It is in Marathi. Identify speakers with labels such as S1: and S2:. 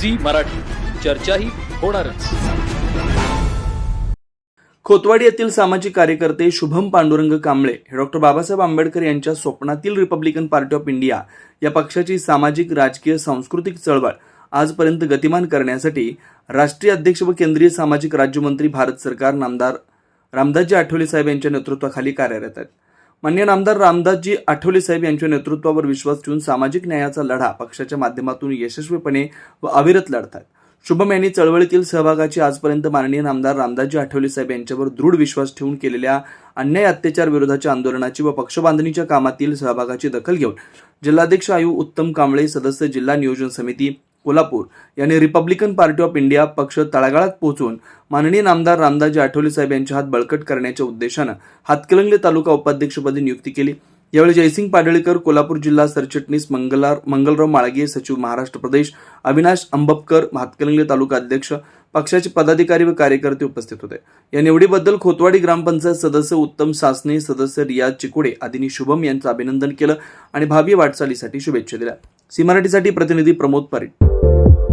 S1: झी मराठी. चर्चाही होणारच.
S2: खोतवाडी येथील सामाजिक कार्यकर्ते शुभम पांडुरंग कांबळे हे डॉक्टर बाबासाहेब आंबेडकर यांच्या स्वप्नातील रिपब्लिकन पार्टी ऑफ इंडिया या पक्षाची सामाजिक राजकीय सांस्कृतिक चळवळ आजपर्यंत गतिमान करण्यासाठी राष्ट्रीय अध्यक्ष व केंद्रीय सामाजिक राज्यमंत्री भारत सरकार नामदार रामदासजी आठवले साहेब यांच्या नेतृत्वाखाली कार्यरत आहेत. मान्य नामदार रामदासजी आठवले साहेब यांच्या नेतृत्वावर विश्वास ठेवून सामाजिक न्यायाचा लढा पक्षाच्या माध्यमातून यशस्वीपणे व अविरत लढतात. शुभम यांनी चळवळीतील सहभागाची आजपर्यंत माननीय नामदार रामदासजी आठवले साहेब यांच्यावर दृढ विश्वास ठेवून केलेल्या अन्याय अत्याचार विरोधाच्या आंदोलनाची व पक्षबांधणीच्या कामातील सहभागाची दखल घेऊन जिल्हाध्यक्ष आयु उत्तम कांबळे सदस्य जिल्हा नियोजन समिती कोल्हापूर यांनी रिपब्लिकन पार्टी ऑफ इंडिया पक्ष तळागाळात पोहोचून माननीय नामदार रामदासजी आठवले साहेब यांच्या हात बळकट करण्याच्या उद्देशानं हातकलंगले तालुका उपाध्यक्षपदी नियुक्ती केली. यावेळी जयसिंग पाडळीकर कोल्हापूर जिल्हा सरचिटणीस मंगलार मंगलराव माळगे सचिव महाराष्ट्र प्रदेश अविनाश अंबपकर हातकलंगले तालुका अध्यक्ष पक्षाचे पदाधिकारी व कार्यकर्ते उपस्थित होते. या निवडीबद्दल खोतवाडी ग्रामपंचायत सदस्य उत्तम सासने सदस्य रियाज चिकोडे आदींनी शुभम यांचं अभिनंदन केलं आणि भावी वाटचालीसाठी शुभेच्छा दिल्या. सी मराठीसाठी प्रतिनिधी प्रमोद पारीट